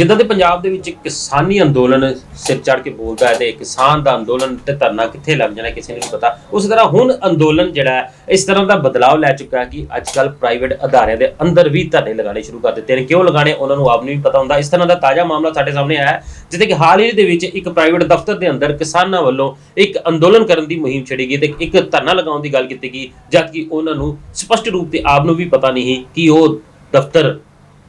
ਜਿੱਦਾਂ ਦੇ ਪੰਜਾਬ ਦੇ ਵਿੱਚ ਕਿਸਾਨੀ ਅੰਦੋਲਨ ਸਿਰ ਚੜ ਕੇ ਬੋਲਦਾ ਹੈ ਤੇ ਕਿਸਾਨ ਦਾ ਅੰਦੋਲਨ ਤੇ ਧਰਨਾ ਕਿੱਥੇ ਲੱਗ ਜਾਣਾ ਕਿਸੇ ਨੂੰ ਨਹੀਂ ਪਤਾ, ਉਸ ਤਰ੍ਹਾਂ ਹੁਣ ਅੰਦੋਲਨ ਜਿਹੜਾ ਇਸ ਤਰ੍ਹਾਂ ਦਾ ਬਦਲਾਅ ਲੈ ਚੁੱਕਾ ਹੈ ਕਿ ਅੱਜ ਕੱਲ ਪ੍ਰਾਈਵੇਟ ਅਦਾਰਿਆਂ ਦੇ ਅੰਦਰ ਵੀ ਧਰਨੇ ਲਗਾਉਣੇ ਸ਼ੁਰੂ ਕਰ ਦਿੱਤੇ ਨੇ। ਕਿਉਂ ਲਗਾਣੇ ਉਹਨਾਂ ਨੂੰ ਆਪ ਨੂੰ ਵੀ ਪਤਾ ਹੁੰਦਾ। ਇਸ ਤਰ੍ਹਾਂ ਦਾ ਤਾਜ਼ਾ ਮਾਮਲਾ ਸਾਡੇ ਸਾਹਮਣੇ ਆਇਆ ਜਿੱਥੇ ਕਿ ਹਾਲ ਹੀ ਦੇ ਵਿੱਚ ਇੱਕ ਪ੍ਰਾਈਵੇਟ ਦਫ਼ਤਰ ਦੇ ਅੰਦਰ ਕਿਸਾਨਾਂ ਵੱਲੋਂ ਇੱਕ ਅੰਦੋਲਨ ਕਰਨ ਦੀ ਮੁਹਿੰਮ ਛੇੜੀ ਗਈ ਤੇ ਇੱਕ ਧਰਨਾ ਲਗਾਉਣ ਦੀ ਗੱਲ ਕੀਤੀ ਗਈ, ਜਦਕਿ ਉਹਨਾਂ ਨੂੰ ਸਪਸ਼ਟ ਰੂਪ ਤੇ ਆਪ ਨੂੰ ਵੀ ਪਤਾ ਨਹੀਂ ਕਿ ਉਹ ਦਫ਼ਤਰ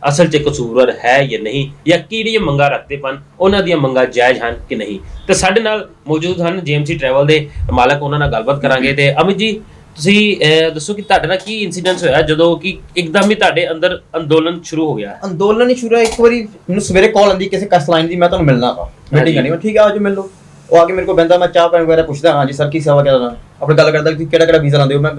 ਅਸਲ 'ਚ ਕਸੂਰਵਰ ਹੈ ਜਾਂ ਨਹੀਂ ਜਾਂ ਕਿਹੜੀਆਂ ਮੰਗਾਂ ਰੱਖਦੇ ਪਨ ਉਹਨਾਂ ਦੀਆਂ ਮੰਗਾਂ ਜਾਇਜ਼ ਹਨ ਕਿ ਨਹੀਂ। ਤੇ ਸਾਡੇ ਨਾਲ ਮੌਜੂਦ ਹਨ ਜੀਐਮਸੀ ਟਰੈਵਲ ਦੇ ਮਾਲਕ ਉਹਨਾਂ ਨਾਲ ਗੱਲਬਾਤ ਕਰਾਂਗੇ। ਤੇ ਅਮਿਤ ਜੀ ਤੁਸੀਂ ਦੱਸੋ ਕਿ ਤੁਹਾਡੇ ਨਾਲ ਕੀ ਇਨਸੀਡੈਂਟਸ ਹੋਇਆ ਜਦੋਂ ਕਿ ਇੱਕਦਮ ਹੀ ਤੁਹਾਡੇ ਅੰਦਰ ਅੰਦੋਲਨ ਸ਼ੁਰੂ ਹੋ ਗਿਆ? ਅੰਦੋਲਨ ਹੀ ਸ਼ੁਰੂ ਹੋਇਆ। ਇੱਕ ਵਾਰੀ ਮੈਨੂੰ ਸਵੇਰੇ ਕਾਲ ਆਂਦੀ ਕਿਸੇ ਕਸ ਲਾਈਨ ਦੀ ਮੈਂ ਤੁਹਾਨੂੰ ਮਿਲਣਾ ਵਾ। ਮੀਟਿੰਗ ਕਰਨੀ। ਮੈਂ ਠੀਕ ਆ ਆਜੋ ਮਿਲ। ਲਓ ਉਹ ਆ ਕੇ ਮੇਰੇ ਕੋਲ ਬੰਦਾ ਮੈਂ ਚਾਹ ਪਾਣੀ ਵਗੈਰਾ ਪੁੱਛਦਾ ਹਾਂਜੀ ਸਰ ਕੀ ਸੇਵਾ ਕਰਨਾ ਆਪਣੀ ਗੱਲ ਕਰਦਾ ਕਿ ਕਿਹੜਾ ਕਿਹੜਾ ਵੀਜ਼ਾ ਲਾਉਂਦੇ ਹੋ? ਮੈਂ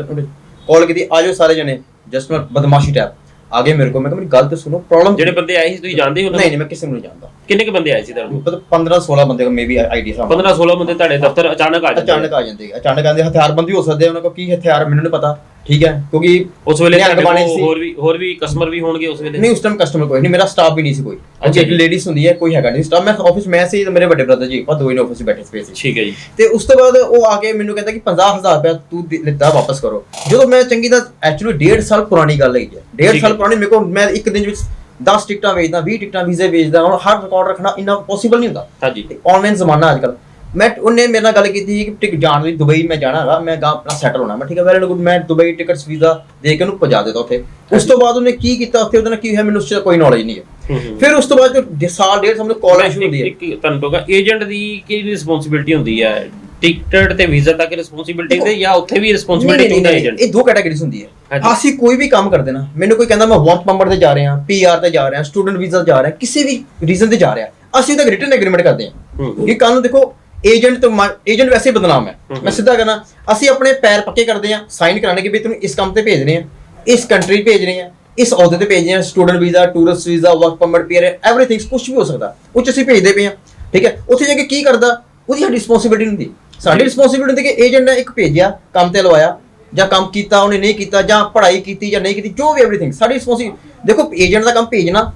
ਕਾਲ ਕੀਤੀ ਆਜੋ ਸਾਰੇ ਜਣੇ ਜਸਟ ਮੈਂ ਬਦਮਾਸ਼ੀ ਟੈਪ ਆ ਗਏ ਮੇਰੇ ਕੋਲ ਮੈਂ ਕਿਹਾ ਮੇਰੀ ਗੱਲ ਤੇ ਸੁਣੋ ਪ੍ਰੋਬਲਮ ਜਿਹੜੇ ਬੰਦੇ ਆਏ ਸੀ ਤੁਸੀਂ ਜਾਣਦੇ ਹੋ ਨਹੀਂ? ਨਹੀਂ ਮੈਂ ਕਿਸੇ ਨੂੰ ਨਹੀਂ ਜਾਣਦਾ। ਕਿੰਨੇ ਕੁ ਬੰਦੇ ਆਏ ਸੀ ਤੁਹਾਨੂੰ? ਮਤਲਬ 15 16 ਬੰਦੇ ਦਾ ਮੇਬੀ ਆਈਡੀ ਸਾਹਮਣੇ। 15 16 ਬੰਦੇ ਤੁਹਾਡੇ ਦਫ਼ਤਰ ਅਚਾਨਕ ਆ ਜਾਂਦੇ ਅਚਾਨਕ ਆ ਜਾਂਦੇ ਅਚਾਨਕ ਆਂਦੇ ਹਥਿਆਰਬੰਦੀ ਹੋ ਸਕਦੇ ਉਹਨਾਂ ਕੋਲ ਕੀ ਹਥਿਆਰ ਮੈਨੂੰ ਨਹੀਂ ਪਤਾ। ਠੀਕ ਹੈ ਕਿਉਂਕਿ ਉਸ ਵੇਲੇ ਤੁਹਾਡੇ ਕੋਲ। ਹੋਰ ਵੀ ਹੋਰ ਵੀ ਕਸਟਮਰ ਵੀ ਹੋਣਗੇ ਉਸ ਵੇਲੇ? ਨਹੀਂ ਉਸ ਟਾਈਮ ਕਸਟਮਰ ਕੋਈ ਨਹੀਂ ਮੇਰਾ ਸਟਾਫ ਵੀ ਨਹੀਂ ਸੀ ਕੋਈ। ਅੱਛਾ ਜੀ। ਲੇਡੀਜ਼ ਹੁੰਦੀ ਹੈ ਕੋਈ ਹੈਗਾ ਨਹੀਂ ਸਟਾਫ ਮੈਂ ਆਫਿਸ ਮੈਂ ਸੀ ਤੇ ਮੇਰੇ ਵੱਡੇ ਬ੍ਰਦਰ ਜੀ ਆਪਾਂ ਦੋਵੇਂ ਆਫਿਸ 'ਚ ਬੈਠੇ ਸੀ ਠੀਕ ਹੈ ਜੀ। ਤੇ ਉਸ ਤੋਂ ਬਾਅਦ ਉਹ ਆ ਕੇ ਮੈਨੂੰ ਕਹਿੰਦਾ ਕਿ 50000 ਰੁਪਏ ਤੂੰ ਲਿੱਤਾ ਵਾਪਸ ਕਰੋ। ਜਦੋਂ ਮੈਂ ਚੰਗੀ ਦਾ ਐਕਚੁਅਲੀ 1.5 ਸਾਲ ਪੁਰਾਣੀ ਗੱਲ ਹੈਗੀ ਹੈ। 1.5 ਠੀਕ ਸਾਲ। ਪੁਰਾਣੀ ਮੇਰੇ ਕੋਲ ਮੈਂ ਇੱਕ ਦਿਨ ਵਿੱਚ 10 ਟਿਕਟਾਂ ਵੇਚਦਾ 20 ਟਿਕਟਾਂ ਵੀਜ਼ੇ ਵੇਚਦਾ ਹੁਣ ਹਰ ਰਿਕਾਰਡ ਰੱਖਣਾ ਇੰਨਾ ਪੋਸੀਬਲ ਨਹੀਂ ਹੁੰਦਾ। ਹਾਂਜੀ। ਆਨਲਾਈਨ ਜ਼ਮਾਨਾ ਅੱਜ ਕੱਲ ਮੈਂ ਉਹਨੇ ਮੇਰੇ ਨਾਲ ਗੱਲ ਕੀਤੀ ਸੀ ਕਿ ਟਿਕ ਜਾਣ ਲਈ ਦੁਬਈ ਮੈਂ ਜਾਣਾ ਹੈਗਾ ਮੈਂ ਗਾ ਆਪਣਾ ਸੈਟਲ ਹੋਣਾ। ਮੈਂ ਠੀਕ ਹੈ ਵੈਰੀ ਗੁੱਡ ਮੈਂ ਦੁਬਈ ਟਿਕਟਸ ਵੀਜ਼ਾ ਦੇ ਕੇ ਉਹਨੂੰ ਪਹੁੰਚਾ ਦਿੱਤਾ ਉੱਥੇ। ਉਸ ਤੋਂ ਬਾਅਦ ਉਹਨੇ ਕੀ ਕੀਤਾ ਉੱਥੇ ਉਹਦੇ ਨਾਲ ਕੀ ਹੋਇਆ ਮੈਨੂੰ ਉਸ ਦਾ ਕੋਈ ਨੌਲੇਜ ਨਹੀਂ ਹੈ। ਫਿਰ ਉਸ ਤੋਂ ਬਾਅਦ ਜੋ ਸਾਲ ਡੇਢ ਸਾਲ ਮੈਨੂੰ ਕਾਲ ਸ਼ੁਰੂ ਹੁੰਦੀ ਹੈ। ਤੁਹਾਨੂੰ ਪਤਾ ਏਜੰਟ ਦੀ ਕੀ ਰਿਸਪੌਂਸਿਬਿਲਟੀ ਹੁੰਦੀ ਹੈ? ਟਿਕਟ ਤੇ ਵੀਜ਼ਾ ਤੱਕ ਰਿਸਪੌਂਸਿਬਿਲਟੀ ਤੇ ਜਾਂ ਉੱਥੇ ਵੀ ਰਿਸਪੌਂਸਿਬਿਲਟੀ ਹੁੰਦਾ ਏਜੰਟ ਇਹ ਦੋ ਕੈਟਾਗਰੀਜ਼ ਹੁੰਦੀ ਹੈ। ਅਸੀਂ ਕੋਈ ਵੀ ਕੰਮ ਕਰਦੇ ਨਾ ਮੈਨੂੰ ਕੋਈ ਕਹਿੰਦਾ ਮੈਂ ਵਰਕ ਪਰਮਿਟ ਤੇ ਜਾ ਰਿਹਾ ਪੀਆਰ ਤੇ ਜਾ ਰਿਹਾ ਸਟੂਡੈਂਟ ਵੀਜ਼ਾ ਜਾ ਰਿਹਾ ਕਿਸੇ ਵੀ ਰੀਜ਼ਨ ਤੇ ਜਾ ਰਿਹਾ ਅਸੀਂ ਉਹਦਾ ਰਿਟਨ ਐਗਰੀਮੈਂਟ ਕਰਦੇ ਹਾਂ। ਹੂੰ। ਕਿ ਕੱਲ ਨੂੰ ਦੇਖੋ ਏਜੰਟ ਤੋਂ ਏਜੰਟ ਵੈਸੇ ਹੀ ਬਦਨਾਮ ਹੈ। ਮੈਂ ਸਿੱਧਾ ਕਹਿਣਾ ਅਸੀਂ ਆਪਣੇ ਪੈਰ ਪੱਕੇ ਕਰਦੇ ਹਾਂ ਸਾਈਨ ਕਰਾਣੇ ਕਿ ਵੀ ਤੈਨੂੰ ਇਸ ਕੰਮ ਤੇ ਭੇਜ ਰਹੇ ਹਾਂ ਇਸ ਕੰਟਰੀ ਭੇਜ ਰਹੇ ਹਾਂ ਇਸ ਅਹੁਦੇ ਤੇ ਭੇਜ ਰਹੇ ਹਾਂ student visa tourist visa work permit PR everything ਕੁਝ ਵੀ ਹੋ ਸਕਦਾ। ਉਹ 'ਚ ਅਸੀਂ ਭੇਜਦੇ ਪਏ ਹਾਂ ਠੀਕ ਹੈ? ਉੱਥੇ ਜਾ ਕੇ ਕੀ ਕਰਦਾ? ਉਹਦੀ ਸਾਡੀ ਰਿਸਪੌਂਸਿਬਿਲਟੀ ਹੁੰਦੀ ਸਾਡੀ। ਰਿਸਪੌਂਸਿਬਿਲਟੀ ਹੁੰਦੀ ਕਿ ਏਜੰਟ ਨੇ ਇੱਕ ਭੇਜਿਆ ਕੰਮ ਤੇ ਲਵਾਇਆ ਜਾਂ ਕੰਮ ਕੀਤਾ ਉਹਨੇ ਨਹੀਂ ਕੀਤਾ ਜਾਂ ਪੜ੍ਹਾਈ ਕੀਤੀ ਜਾਂ ਨਹੀਂ ਕੀਤੀ ਜੋ ਵੀ ਐਵਰੀਥਿੰਗ ਸਾਡੀ ਰਿਸਪੌਂਸਿਬਿਲਟੀ ਦੇਖੋ ਏਜੰਟ ਦਾ ਕੰਮ ਭੇਜਣਾ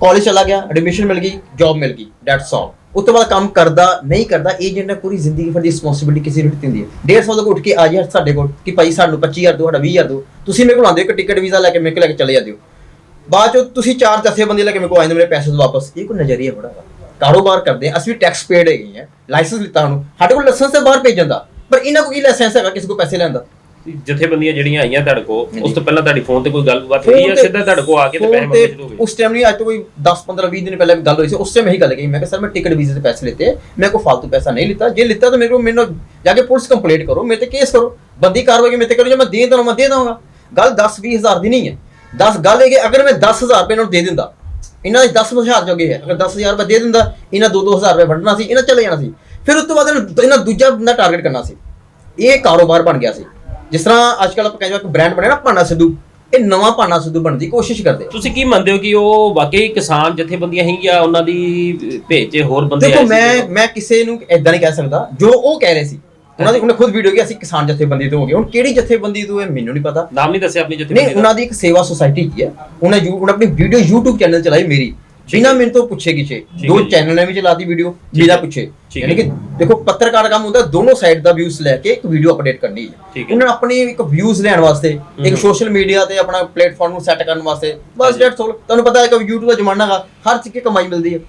ਕਾਲਜ ਚਲਾ ਗਿਆ ਐਡਮਿਸ਼ਨ ਮਿਲ ਗਈ ਜੌਬ ਮਿਲ ਗਈ ਦੈਟਸ ਆਲ ਉਸ ਤੋਂ ਬਾਅਦ ਕੰਮ ਕਰਦਾ, ਨਹੀਂ ਕਰਦਾ ਏਜੰਟ ਨੇ ਪੂਰੀ ਜ਼ਿੰਦਗੀ ਫਿਰ ਦੀ ਰਿਸਪੌਂਸਿਬਿਲਟੀ ਕਿਸੇ ਨੂੰ ਦਿੱਤੀ ਹੁੰਦੀ ਹੈ। 150 ਤੋਂ ਉੱਠ ਕੇ ਆ ਜਾ ਸਾਡੇ ਕੋਲ ਕਿ ਭਾਈ ਸਾਨੂੰ 25000 ਦਿਓ, ਸਾਡਾ 20000 ਦਿਓ। ਤੁਸੀਂ ਮੇਰੇ ਕੋਲ ਆਉਂਦੇ ਹੋ, ਇੱਕ ਟਿਕਟ, ਵੀਜ਼ਾ ਲੈ ਕੇ ਮੇਰੇ ਕੋਲ ਲੈ ਕੇ ਚਲੇ ਜਾਂਦੇ ਹੋ। ਬਾਅਦ ਚੋਂ ਤੁਸੀਂ ਚਾਰ ਦਸੇ ਬੰਦੇ ਲੈ ਕੇ ਮੇਰੇ ਕੋਲ ਆਉਂਦੇ ਮੇਰੇ ਪੈਸੇ ਦਿਓ ਵਾਪਸ। ਇਹ ਕੋਈ ਨਜ਼ਰੀਆ ਬੜਾ ਕਾਰੋਬਾਰ ਕਰਦੇ ਆ। ਅਸੀਂ ਵੀ ਟੈਕਸ ਪੇਡ ਹੈਗੇ ਆ ਲਾਇਸੈਂਸ ਲਿੱਤਾ ਉਹਨੂੰ ਸਾਡੇ ਕੋਲ ਲਾਇਸੈਂਸ ਹੈ ਬਾਹਰ ਭੇਜਣ ਦਾ, ਪਰ ਇਹਨਾਂ ਕੋਲ ਕੀ ਲਾਇਸੈਂਸ ਹੈਗਾ, ਕਿਸੇ ਕੋਲ ਪੈਸੇ ਲੈਣ ਦਾ? ਜਥੇਬੰਦੀਆਂ ਜਿਹੜੀਆਂ ਆਈਆਂ ਤੁਹਾਡੇ ਕੋਲ ਉਸ। ਤੋਂ ਪਹਿਲਾਂ ਤੁਹਾਡੀ ਫੋਨ ਤੇ ਕੋਈ ਗੱਲਬਾਤ ਹੋਈ ਤੇ- ਸਿੱਧਾ ਤੁਹਾਡੇ ਕੋਲ ਆ ਕੇ ਤੇ ਪੈਸੇ ਮੰਗਣੇ ਸ਼ੁਰੂ ਹੋ ਗਏ ਉਸ ਟਾਈਮ ਨਹੀਂ ਅੱਜ ਤੋਂ ਕੋਈ 10 15 20 ਦਿਨ ਪਹਿਲਾਂ ਗੱਲ ਹੋਈ ਸੀ ਉਸ ਟਾਈਮ ਇਹੀ ਗੱਲ ਕਹੀ ਮੈਂ ਕਿ ਸਰ ਮੈਂ ਟਿਕਟ ਵੀਜ਼ੇ ਤੇ ਪੈਸੇ ਲਿੱਤੇ ਮੈਂ ਕੋਈ ਫालतू ਪੈਸਾ ਨਹੀਂ ਲਿੱਤਾ ਜੇ ਲਿੱਤਾ ਤਾਂ ਮੇਰੇ ਕੋਲ ਮੈਨੂੰ ਜਾ ਕੇ ਪੁਲਿਸ ਕੰਪਲੇਂਟ ਕਰੋ ਮੇਰੇ ਤੇ ਕੇਸ ਕਰੋ ਬੰਦੀ ਕਾਰਵਾਈ ਮੇਰੇ ਤੇ ਕਰੋ ਜੇ ਮੈਂ ਦੇ ਦਵਾਂ ਮੈਂ ਦੇ ਦਵਾਂਗਾ। ਗੱਲ 10 20 ਹਜ਼ਾਰ ਦੀ ਨਹੀਂ ਹੈ। 10 ਗੱਲ ਇਹ ਕਿ ਅਗਰ ਮੈਂ 10000 ਰੁਪਏ ਨੂੰ ਦੇ ਦਿੰਦਾ ਇਹਨਾਂ ਦੇ 10000 ਜੋਗੇ ਹੈ ਅਗਰ 10000 ਰੁਪਏ ਦੇ ਦਿੰਦਾ ਇਹਨਾਂ 2-2000 ਰੁਪਏ ਵੰਡਣਾ ਸੀ ਇਹਨਾਂ ਚਲੇ ਜਾਣਾ ਸੀ। ਫਿਰ ਉਸ ਤੋਂ ਬਾਅਦ ਇਹਨਾਂ- ਇਹਨਾਂ ਦੂਜਾ ਬੰਦਾ ਟਾਰਗੇਟ ਕਰਨਾ ਸੀ। ਇਹ ਕਾਰੋਬਾਰ ਬਣ ਗਿਆ ਸੀ। ਜਿਸ ਤਰ੍ਹਾਂ ਅੱਜ ਕੱਲ੍ਹ ਆਪਾਂ ਕਹਿੰਦੇ ਇੱਕ ਬ੍ਰਾਂਡ ਬਣਿਆ ਨਾ ਭਾਨਾ ਸਿੱਧੂ ਇਹ ਨਵਾਂ ਭਾਨਾ ਸਿੱਧੂ ਬਣਨ ਦੀ ਕੋਸ਼ਿਸ਼ ਕਰਦੇ ਆ। ਤੁਸੀਂ ਕੀ ਮੰਨਦੇ ਹੋ ਕਿ ਉਹ ਵਾਕਈ ਕਿਸਾਨ ਜਥੇਬੰਦੀਆਂ ਹੀ ਜਾਂ ਉਹਨਾਂ ਦੀ ਭੇਜ 'ਚ ਹੋਰ ਬੰਦੇ ਦੇਖੋ ਸੀ ਮੈਂ? ਮੈਂ ਕਿਸੇ ਨੂੰ ਇਦਾਂ ਨਹੀਂ ਕਹਿ ਸਕਦਾ ਜੋ ਉਹ ਕਹਿ ਰਹੇ ਸੀ ਉਹਨਾਂ ਦੀ ਉਹਨੇ ਖੁਦ ਵੀਡੀਓ ਕਿ ਅਸੀਂ ਕਿਸਾਨ ਜਥੇਬੰਦੀ ਤੋਂ ਹੋ ਗਏ। ਹੁਣ ਕਿਹੜੀ ਜਥੇਬੰਦੀ ਤੋਂ ਹੈ ਮੈਨੂੰ ਨਹੀਂ ਪਤਾ। ਨਾਮ ਨਹੀਂ ਦੱਸਿਆ ਆਪਣੀ ਨਹੀਂ ਜਥੇਬੰਦੀ ਦਾ? ਉਹਨਾਂ ਦੀ ਇੱਕ ਸੇਵਾ ਸੁਸਾਇਟੀ ਕੀ ਹੈ। ਉਹਨੇ ਯੂ ਉਹਨੇ ਆਪਣੀ ਵੀਡੀਓ YouTube ਚੈਨਲ ਚਲਾਈ ਮੇਰੀ। ਬਿਨਾਂ ਮੈਨੂੰ ਤੋਂ ਪੁੱਛੇ ਕਿਸੇ ਦੋ ਹੈ। ਚੈਨਲ ਨੇ ਵੀ ਚਲਾਤੀ ਵੀਡੀਓ ਬਿਨਾਂ ਹੈ। ਪੁੱਛੇ ਯਾਨੀ ਹੈ। ਕਿ ਦੇਖੋ ਪੱਤਰਕਾਰ ਦਾ ਕੰਮ ਹੁੰਦਾ ਦੋਨੋਂ ਸਾਈਡ ਦਾ ਵਿਊਜ਼ ਲੈ ਕੇ ਇੱਕ ਵੀਡੀਓ ਅਪਡੇਟ ਕਰਨੀ ਹੈ ਹੈ। ਉਹਨਾਂ ਨੇ ਆਪਣੀ ਇੱਕ ਵਿਊਜ਼ ਲੈਣ ਵਾਸਤੇ ਇੱਕ। ਸੋਸ਼ਲ ਮੀਡੀਆ ਤੇ ਆਪਣਾ ਪਲੇਟਫਾਰਮ ਨੂੰ ਸੈੱਟ ਕਰਨ ਵਾਸਤੇ ਬਸ। ਡੈਟਸ ਆਲ ਤੁਹਾਨੂੰ ਪਤਾ ਹੈ ਕਿ YouTube ਦਾ ਜ਼ਮਾਨਾ ਹੈਗਾ ਹਰ ਚੀਜ਼ ਦੀ ਕਮਾਈ ਮਿਲਦੀ ਹੈ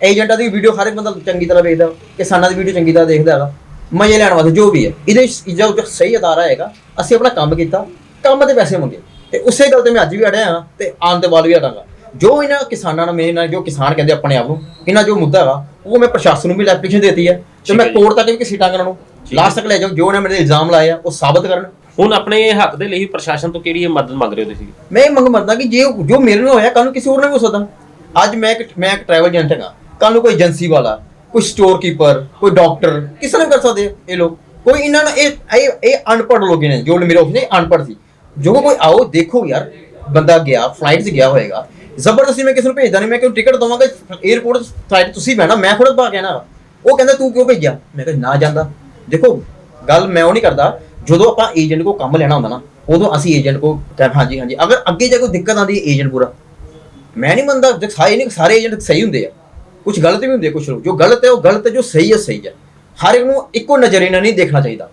ਏਜੰਟਾਂ ਦੀ ਵੀਡੀਓ ਹਰ ਇੱਕ ਬੰਦਾ ਚੰਗੀ ਤਰ੍ਹਾਂ ਵੇਖਦਾ ਕਿਸਾਨਾਂ ਦੀ ਵੀਡੀਓ ਚੰਗੀ ਤਰ੍ਹਾਂ ਦੇਖਦਾ ਹੈਗਾ ਮਜ਼ੇ ਲੈਣ ਵਾਸਤੇ ਜੋ ਵੀ ਹੈ ਇਹਦੇ ਜੋ ਜੋ ਸਹੀ ਅਦਾਰਾ ਹੈਗਾ ਅਸੀਂ ਆਪਣਾ ਕੰਮ ਕੀਤਾ ਕੰਮ ਦੇ ਪੈਸੇ ਮੰਗੇ ਤੇ ਉਸੇ ਗੱਲ ਤੇ ਮੈਂ ਅੱਜ ਵੀ ਅੜਿਆ ਹਾਂ ਤੇ ਆਉਣ ਦੇ ਬਾਅਦ ਵੀ ਅੜਾਂਗਾ ਜੋ ਇਹਨਾਂ ਕਿਸਾਨਾਂ ਨਾਲ ਮੇਰੇ ਨਾਲ ਜੋ ਕਿਸਾਨ ਕਹਿੰਦੇ ਆਪਣੇ ਆਪ ਨੂੰ ਇਹਨਾਂ ਜੋ ਮੁੱਦਾ ਹੈਗਾ ਉਹ ਮੈਂ ਪ੍ਰਸ਼ਾਸਨ ਨੂੰ ਵੀ ਐਪਲੀਕੇਸ਼ਨ ਦੇਤੀ ਹੈ ਤੇ ਮੈਂ ਹੈ। ਕੋਰਟ ਤੱਕ ਵੀ ਕਿਸੀਟਾਂ ਉਹਨਾਂ ਨੂੰ ਹੈ। ਲਾਸਟ ਤੱਕ ਲੈ ਜਾਓ ਜੋ ਉਹਨਾਂ ਮੇਰੇ ਇਲਜ਼ਾਮ ਲਾਏ ਆ ਉਹ ਸਾਬਤ ਕਰਨ। ਹੁਣ ਆਪਣੇ ਹੱਕ ਦੇ ਲਈ ਪ੍ਰਸ਼ਾਸਨ ਤੋਂ ਕਿਹੜੀ ਮਦਦ ਮੰਗ ਰਹੇ ਹੋ ਤੁਸੀਂ? ਮੈਂ ਇਹ ਮੰਗ ਮੰਨਦਾ ਕਿ ਜੇ ਜੋ ਮੇਰੇ ਨਾਲ ਹੋਇਆ ਕੱਲ ਨੂੰ ਕਿਸੇ ਹੋਰ ਨਾਲ ਵੀ ਹੋ ਸਕਦਾ। ਅੱਜ ਮੈਂ ਇੱਕ ਮੈਂ ਇੱਕ ਟਰੈਵਲ ਏਜੰਟ ਹੈਗਾ। ਕੱਲ ਨੂੰ ਕੋਈ ਏਜੰਸੀ ਵਾਲਾ ਕੋਈ ਸਟੋਰ ਕੀਪਰ ਕੋਈ ਡਾਕਟਰ ਕਿਸੇ ਨੇ ਕਰ ਸਕਦੇ ਇਹ ਲੋਕ। ਕੋਈ ਇਹਨਾਂ ਨੂੰ ਇਹ ਇਹ ਅਨਪੜ੍ਹ ਲੋਕ ਨੇ ਜੋ ਮੇਰੇ ਆਫਿਸ ਦੇ ਅਨਪੜ੍ਹ ਸੀ। ਜੋ ਕੋਈ ਆਓ ਦੇਖੋ ਯਾਰ ਬੰਦਾ ਗਿਆ ਫਲਾਈਟ 'ਚ ਗਿਆ ਹੋਏਗਾ ਜ਼ਬਰਦਸਤੀ ਮੈਂ ਕਿਸੇ ਨੂੰ ਭੇਜਦਾ ਨਹੀਂ, ਮੈਂ ਕਿਉਂ ਟਿਕਟ ਦਵਾਂਗਾ? 에어ਪੋਰਟ ਫਲਾਈਟ ਤੁਸੀਂ ਬਹਿਣਾ, ਮੈਂ ਥੋੜਾ ਪਾ ਕਹਿਣਾ ਨਾ ਉਹ ਕਹਿੰਦਾ, ਤੂੰ ਕਿਉਂ ਭੇਜਿਆ? ਮੈਂ ਕਿਹਾ, ਨਾ ਜਾਂਦਾ। ਦੇਖੋ, ਗੱਲ ਮੈਂ ਉਹ ਨਹੀਂ ਕਰਦਾ, ਜਦੋਂ ਆਪਾਂ ਏਜੰਟ ਕੋ ਕੰਮ ਲੈਣਾ ਹੁੰਦਾ ਨਾ, ਉਦੋਂ ਅਸੀਂ ਏਜੰਟ ਕੋ ਕਹਿ ਹਾਂਜੀ ਹਾਂਜੀ। ਅਗਰ ਅੱਗੇ ਜਾ ਕੋਈ ਦਿੱਕਤ ਆਉਂਦੀ ਏਜੰਟ ਪੂਰਾ। ਮੈਂ ਨਹੀਂ ਮੰਨਦਾ ਜੇ ਸਾਰੇ ਨਹੀਂ, ਸਾਰੇ ਏਜੰਟ ਸਹੀ ਹੁੰਦੇ ਆ। ਕੁਝ ਗਲਤ ਵੀ ਹੁੰਦੇ ਕੁਝ ਲੋਕ। ਜੋ ਗਲਤ ਹੈ, ਉਹ ਗਲਤ ਹੈ, ਜੋ ਸਹੀ ਹੈ ਸਹੀ ਹੈ। ਹਰ ਇੱਕ ਨੂੰ ਇੱਕੋ ਨਜ਼ਰੀਏ ਨਾਲ ਨਹੀਂ ਦੇਖਣਾ ਚਾਹੀਦਾ।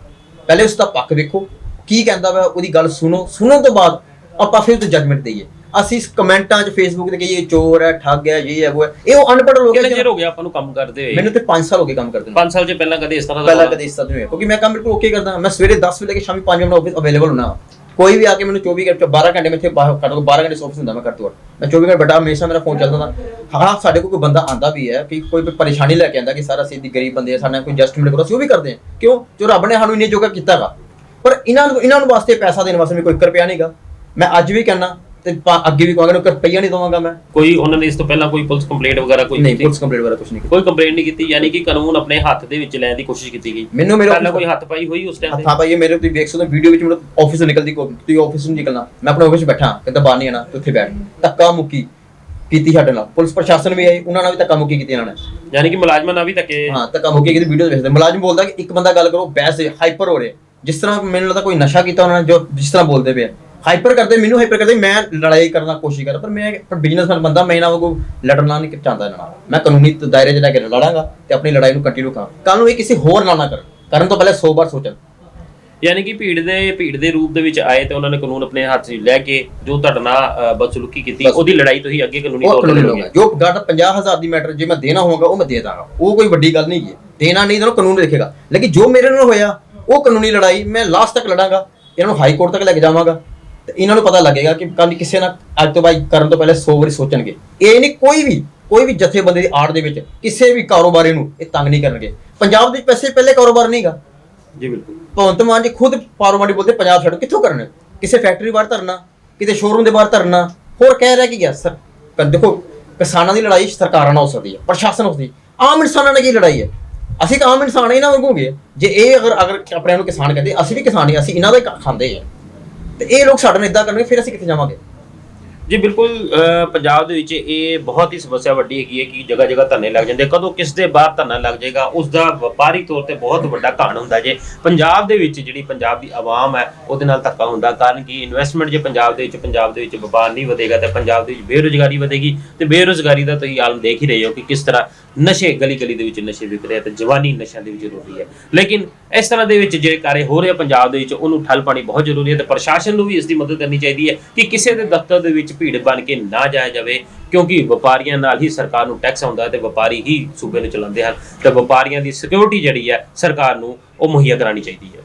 ਪਹਿਲੇ ਉਸ ਦਾ ਪੱਖ ਵੇਖੋ। ਕੀ ਕਹਿੰਦਾ ਵਾ, ਉਹਦੀ ਗੱਲ ਸੁਣੋ। ਸੁਣਨ ਤੋਂ ਬਾਅਦ ਆਪਾਂ ਫਿਰ ਤੇ ਜੱਜਮੈਂਟ ਦਈਏ। ਅਸੀਂ ਕਮੈਂਟਾਂ 'ਚ ਫੇਸਬੁੱਕ ਤੇ ਕਹੀਏ ਚੋਰ ਹੈ ਠੱਗ ਹੈ ਇਹ ਹੈ ਉਹ ਹੈ। ਇਹ ਉਹ ਅਨਪੜ੍ਹ ਲੋਕ ਕਿੰਨੇ ਹੈ ਚਿਰ ਹੋ ਗਿਆ ਆਪਾਂ ਨੂੰ ਕੰਮ ਕਰਦੇ ਹੋਏ? ਮੈਨੂੰ ਤੇ 5 ਸਾਲ ਹੋ ਗਏ ਕੰਮ ਕਰਦੇ ਨੂੰ। 5 ਸਾਲ ਚ ਪਹਿਲਾਂ ਕਦੇ ਇਸ ਤਰ੍ਹਾਂ ਦਾ ਪਹਿਲਾਂ? ਕਦੇ ਇਸ ਤਰ੍ਹਾਂ ਨਹੀਂ ਹੋਇਆ। ਕਿਉਂਕਿ ਮੈਂ ਕੰਮ ਬਿਲਕੁਲ ਓਕੇ ਕਰਦਾ ਮੈਂ ਸਵੇਰੇ 10 ਵਜੇ ਲੈ ਕੇ ਸ਼ਾਮੀ 5 ਵਜੇ ਆਫਿਸ ਅਵੇਲੇਬਲ ਹੁੰਨਾ ਕੋਈ ਵੀ ਆ ਕੇ ਮੈਨੂੰ 24 ਘੰਟੇ 12 ਘੰਟੇ ਮੈਂ ਇੱਥੇ ਬਾਹਰ ਕੱਢ 12 ਘੰਟੇ ਆਫਿਸ ਹੁੰਦਾ ਮੈਂ ਕਰ ਤੋਂ ਮੈਂ 24 ਘੰਟੇ ਬੈਠਾ ਹਮੇਸ਼ਾ ਮੇਰਾ ਫੋਨ ਚੱਲਦਾ ਹੁੰਦਾ। ਹਾਂ ਸਾਡੇ ਕੋਲ ਕੋਈ ਬੰਦਾ ਆਂਦਾ ਵੀ ਹੈ ਕਿ ਕੋਈ ਪਰੇਸ਼ਾਨੀ ਲੈ ਕੇ ਆਂਦਾ ਕਿ ਸਾਰਾ ਅਸੀਂ ਦੀ ਗਰੀਬ ਬੰਦੇ ਆ ਸਾਡੇ ਕੋਈ ਐਡਜਸਟਮੈਂਟ ਕਰੋ ਅਸੀਂ ਉਹ ਵੀ ਕਰਦੇ ਹਾਂ। ਕਿਉਂ? ਜੋ ਰੱਬ ਨੇ ਸਾਨੂੰ ਇੰਨੇ ਜੋਗਾ ਕੀਤਾਗਾ। ਪਰ ਇਹਨਾਂ ਨੂੰ ਇਹਨਾਂ ਨੂੰ ਵਾਸਤੇ ਪੈਸਾ ਦੇਣ ਵਾਸਤੇ ਮੇਰੇ ਕੋਈ 1 ਰੁਪਿਆ ਨਹੀਂਗਾ ਮੈਂ ਅੱਜ ਵੀ ਕਹਿਣਾ ਤੇ ਪਾ- ਅੱਗੇ ਵੀ ਕਹਾਂਗਾ ਨੂੰ 1 ਰੁਪਿਆ ਨਹੀਂ ਦਵਾਂਗਾ ਮੈਂ ਕੋਈ ਉਹਨਾਂ ਨੇ ਇਸ ਤੋਂ ਪਹਿਲਾਂ ਕੋਈ ਪੁਲਿਸ ਕੰਪਲੇਂਟ ਵਗੈਰਾ ਕੋਈ ਨਹੀਂ ਕੀਤੀ? ਪੁਲਿਸ ਕੰਪਲੀਟ ਵਗੈਰਾ ਕੁਝ ਨਹੀਂ ਕੀਤਾ। ਕੋਈ ਕੰਪਲੇਂਟ ਨਹੀਂ ਕੀਤੀ ਯਾਨੀ ਕਿ ਕਾਨੂੰਨ ਆਪਣੇ ਹੱਥ ਦੇ ਵਿੱਚ ਲੈਣ ਦੀ ਕੋਸ਼ਿਸ਼ ਕੀਤੀ ਗਈ। ਮੈਨੂੰ ਮੇਰੇ ਪਹਿਲਾਂ ਕੋਈ ਹੱਥ ਪਾਈ ਹੋਈ ਉਸ ਟਾਈਮ ਤੇ? ਹੱਥਾਂ ਪਾਈਏ ਮੇਰੇ ਤੁਸੀਂ ਵੇਖ ਸਕਦੇ ਵੀਡੀਓ ਵਿੱਚ ਮੈਨੂੰ ਆਫਿਸ ਤੋਂ ਨਿਕਲਦੀ ਕੋ ਤੁਸੀਂ ਆਫਿਸ ਨੂੰ ਨਿਕਲਣਾ। ਮੈਂ ਆਪਣੇ ਆਫਿਸ ਬੈਠਾ ਕਹਿੰਦਾ ਬਾਹਰ ਨਹੀਂ ਆਣਾ ਤੂੰ ਉੱਥੇ ਬੈਠ। ਧੱਕਾ ਮੁੱਕੀ ਕੀਤੀ ਸਾਡੇ ਨਾਲ। ਪੁਲਿਸ ਪ੍ਰਸ਼ਾਸਨ ਵੀ ਆਈ ਉਹਨਾਂ ਨਾਲ ਵੀ ਧੱਕਾ ਮੁੱਕੀ ਕੀਤੀ ਇਹਨਾਂ ਨੇ। ਯਾਨੀ ਕਿ ਮੁਲਾਜ਼ਮਾਂ ਨਾਲ ਵੀ ਧੱਕੇ ਹਾਂ ਧੱਕਾ ਮੁੱਕੀ ਕੀਤੀ ਵੀਡੀਓ ਵੇਖਦੇ। ਮੁਲਾਜ਼ਮ ਬੋਲਦਾ ਕਿ ਇੱਕ ਬੰਦਾ ਗੱਲ ਕਰੋ ਬਹਿਸ ਹਾਈਪਰ ਹੋ ਰਿਹਾ। ਜਿਸ ਤਰ੍ਹਾਂ ਮੈਨੂੰ ਲੱਗਦਾ ਕੋਈ ਨਸ਼ਾ ਕੀਤਾ ਉਹਨਾਂ ਨੇ ਜੋ ਜਿਸ ਤਰ੍ਹਾਂ ਬੋਲਦੇ ਪਏ ਹਾਈਪਰ ਕਰਦੇ ਮੈਨੂੰ ਹਾਈਪਰ ਕਰਦੇ ਮੈਂ ਲੜਾਈ ਕਰਨ ਦੀ ਕੋਸ਼ਿਸ਼ ਕਰ ਪਰ ਮੈਂ ਪਰ ਬਿਜ਼ਨਸਮੈਨ ਬੰਦਾ ਮੈਂ ਇਹਨਾਂ ਵਾਂਗੂ ਲੜਨਾ ਨਹੀਂ ਚਾਹੁੰਦਾ ਇਹਨਾਂ ਨਾਲ। ਮੈਂ ਕਾਨੂੰਨੀ ਦਾਇਰੇ 'ਚ ਲੈ ਕੇ ਲੜਾਂਗਾ ਤੇ ਆਪਣੀ ਲੜਾਈ ਨੂੰ ਕੰਟੀਨਿਊ ਕਰਾਂ। ਕੱਲ ਨੂੰ ਇਹ ਕਿਸੇ ਹੋਰ ਨਾਲ ਨਾ ਕਰਨ ਕਰਨ ਤੋਂ ਪਹਿਲੇ 100 ਵਾਰ ਸੋਚਣ। ਯਾਨੀ ਕਿ ਭੀੜ ਦੇ ਭੀੜ ਦੇ ਰੂਪ ਦੇ ਵਿੱਚ ਆਏ ਤੇ ਉਹਨਾਂ ਨੇ ਕਾਨੂੰਨ ਆਪਣੇ ਹੱਥ 'ਚ ਲੈ ਕੇ ਜੋ ਤੁਹਾਡੇ ਨਾਲ ਬਦਸਲੂਕੀ ਕੀਤੀ। ਉਹਦੀ ਲੜਾਈ ਤੁਸੀਂ ਅੱਗੇ ਕਾਨੂੰਨੀ ਤੌਰ ਤੇ ਲੜੋਗੇ। ਜੋ ਗਾਟ 50000 ਦੀ ਮੈਟਰ ਜੇ ਮੈਂ ਦੇਣਾ ਹੋਊਗਾ ਉਹ ਮੈਂ ਦੇ ਦਾਂਗਾ। ਉਹ ਕੋਈ ਵੱਡੀ ਗੱਲ ਨਹੀਂ ਹੈ। ਦੇਣਾ ਨਹੀਂ ਤਾਂ ਕਾਨੂੰਨ ਦੇਖੇਗਾ। ਲੇਕਿਨ ਜੋ ਮੇਰੇ ਨਾਲ ਹੋਇਆ ਉਹ ਕਾਨੂੰਨੀ ਲੜਾਈ ਮੈਂ ਲਾਸਟ ਤੱਕ ਲੜਾਂਗਾ। ਇਹਨਾਂ ਨੂੰ ਹਾਈ ਕੋਰਟ ਤੱਕ ਲੈ ਕੇ ਜਾਵਾਂਗਾ। ਇਹਨਾਂ ਨੂੰ ਪਤਾ ਲੱਗੇਗਾ ਕਿ ਕੱਲ ਕਿਸੇ ਨਾਲ ਅੱਜ ਤੋਂ ਬਾਅਦ ਕਰਨ ਤੋਂ ਪਹਿਲੇ 100 ਵਾਰੀ ਸੋਚਣਗੇ। ਇਹ ਨਹੀਂ ਕੋਈ ਵੀ ਕੋਈ ਵੀ ਜਥੇਬੰਦੀ ਦੀ ਆੜ ਦੇ ਵਿੱਚ ਕਿਸੇ ਵੀ ਕਾਰੋਬਾਰੀ ਨੂੰ ਇਹ ਤੰਗ ਨਹੀਂ ਕਰਨਗੇ। ਪੰਜਾਬ ਦੇ ਪੈਸੇ ਪਹਿਲੇ ਕਾਰੋਬਾਰ ਨਹੀਂਗਾ। ਜੀ ਬਿਲਕੁਲ। ਭਗਵੰਤ ਮਾਨ ਜੀ ਖੁਦ ਕਾਰੋਬਾਰੀ ਬੋਲਦੇ ਪੰਜਾਬ ਛੱਡੋ ਕਿੱਥੋਂ ਕਰਨੇ ਕਿਸੇ ਫੈਕਟਰੀ ਬਾਹਰ ਧਰਨਾ ਕਿਤੇ ਸ਼ੋਰੂਮ ਦੇ ਬਾਹਰ ਧਰਨਾ ਹੋਰ ਕਹਿ ਰਿਹਾ ਕੀ ਗਿਆ? ਸਰ ਦੇਖੋ ਕਿਸਾਨਾਂ ਦੀ ਲੜਾਈ ਸਰਕਾਰਾਂ ਨਾਲ ਹੋ ਸਕਦੀ ਹੈ ਪ੍ਰਸ਼ਾਸਨ ਹੋ ਹੈ। ਆਮ ਇਨਸਾਨਾਂ ਨਾਲ ਕੀ ਲੜਾਈ ਹੈ? ਅਸੀਂ ਤਾਂ ਆਮ ਇਨਸਾਨ ਹੀ ਨਾ ਵਾਂਗੂਗੇ ਜੇ ਇਹ ਅਗਰ ਅਗਰ ਆਪਣੇ ਆਪ ਨੂੰ ਕਿਸਾਨ ਕਹਿੰਦੇ ਅਸੀਂ ਵੀ ਕਿਸਾਨ ਹੀ ਹਾਂ, ਅਸੀਂ ਇਹਨਾਂ ਦਾ ਹੀ ਖਾਂਦੇ ਆ ਤੇ ਇਹ ਲੋਕ ਸਾਡੇ ਨਾਲ ਇਦਾਂ ਕਰਨਗੇ ਫਿਰ ਅਸੀਂ ਕਿੱਥੇ ਜਾਵਾਂਗੇ? ਜੀ ਬਿਲਕੁਲ ਅ, ਪੰਜਾਬ ਦੇ ਵਿੱਚ ਇਹ ਬਹੁਤ ਹੀ ਸਮੱਸਿਆ ਵੱਡੀ ਹੈਗੀ ਹੈ ਕਿ ਜਗ੍ਹਾ ਜਗ੍ਹਾ ਧਰਨੇ ਲੱਗ ਜਾਂਦੇ। ਕਦੋਂ ਕਿਸ ਦੇ ਬਾਹਰ ਧਰਨਾ ਲੱਗ ਜਾਏਗਾ ਉਸ ਦਾ ਵਪਾਰੀ ਤੌਰ ਤੇ ਬਹੁਤ ਵੱਡਾ ਘਾਣ ਹੁੰਦਾ ਜੇ। ਪੰਜਾਬ ਦੇ ਵਿੱਚ ਜਿਹੜੀ ਪੰਜਾਬ ਦੀ ਆਵਾਮ ਹੈ ਉਹਦੇ ਨਾਲ ਧੱਕਾ ਹੁੰਦਾ ਕਾਰਨ ਕਿ? ਇਨਵੈਸਟਮੈਂਟ ਜੇ ਪੰਜਾਬ ਦੇ ਵਿੱਚ ਪੰਜਾਬ ਦੇ ਵਿੱਚ ਵਪਾਰ ਨਹੀਂ ਵਧੇਗਾ ਤੇ ਪੰਜਾਬ ਦੇ ਵਿੱਚ ਬੇਰੁਜ਼ਗਾਰੀ ਵਧੇਗੀ। ਤੇ ਬੇਰੁਜ਼ਗਾਰੀ ਦਾ ਤੁਸੀਂ ਆਲਮ ਦੇਖ ਹੀ ਰਹੇ ਹੋ ਕਿ ਕਿਸ ਤਰ੍ਹਾਂ ਨਸ਼ੇ ਗਲੀ ਗਲੀ ਦੇ ਵਿੱਚ ਨਸ਼ੇ ਵਿਕ ਰਹੇ ਆ ਤੇ ਜਵਾਨੀ ਨਸ਼ਿਆਂ ਦੇ ਵਿੱਚ ਰੁਲ ਹੈ। ਲੇਕਿਨ ਇਸ ਤਰ੍ਹਾਂ ਦੇ ਵਿੱਚ ਜਿਹੜੇ ਕਾਰੇ ਹੋ ਰਹੇ ਆ ਪੰਜਾਬ ਦੇ ਵਿੱਚ, ਉਹਨੂੰ ਠੱਲ ਪਾਣੀ ਬਹੁਤ ਜ਼ਰੂਰੀ ਹੈ ਤੇ ਪ੍ਰਸ਼ਾਸਨ ਨੂੰ ਵੀ ਇਸ ਦੀ ਮਦਦ ਕਰਨੀ ਚਾਹੀਦੀ ਹੈ ਕਿ ਕਿਸੇ ਦੇ ਦਫ਼ਤਰ ਦੇ ਵਿੱਚ ਭੀੜ ਬਣ ਕੇ ਨਾ ਜਾਇਆ ਜਾਵੇ, ਕਿਉਂਕਿ ਵਪਾਰੀਆਂ ਨਾਲ ਹੀ ਸਰਕਾਰ ਨੂੰ ਟੈਕਸ ਆਉਂਦਾ ਹੈ ਤੇ ਵਪਾਰੀ ਹੀ ਸੂਬੇ ਨੂੰ ਚਲਾਉਂਦੇ ਹਨ। ਤੇ ਵਪਾਰੀਆਂ ਦੀ ਸਿਕਿਉਰਿਟੀ ਜਿਹੜੀ ਹੈ, ਸਰਕਾਰ ਨੂੰ ਉਹ ਮੁਹੱਈਆ ਕਰਾਉਣੀ ਚਾਹੀਦੀ ਹੈ।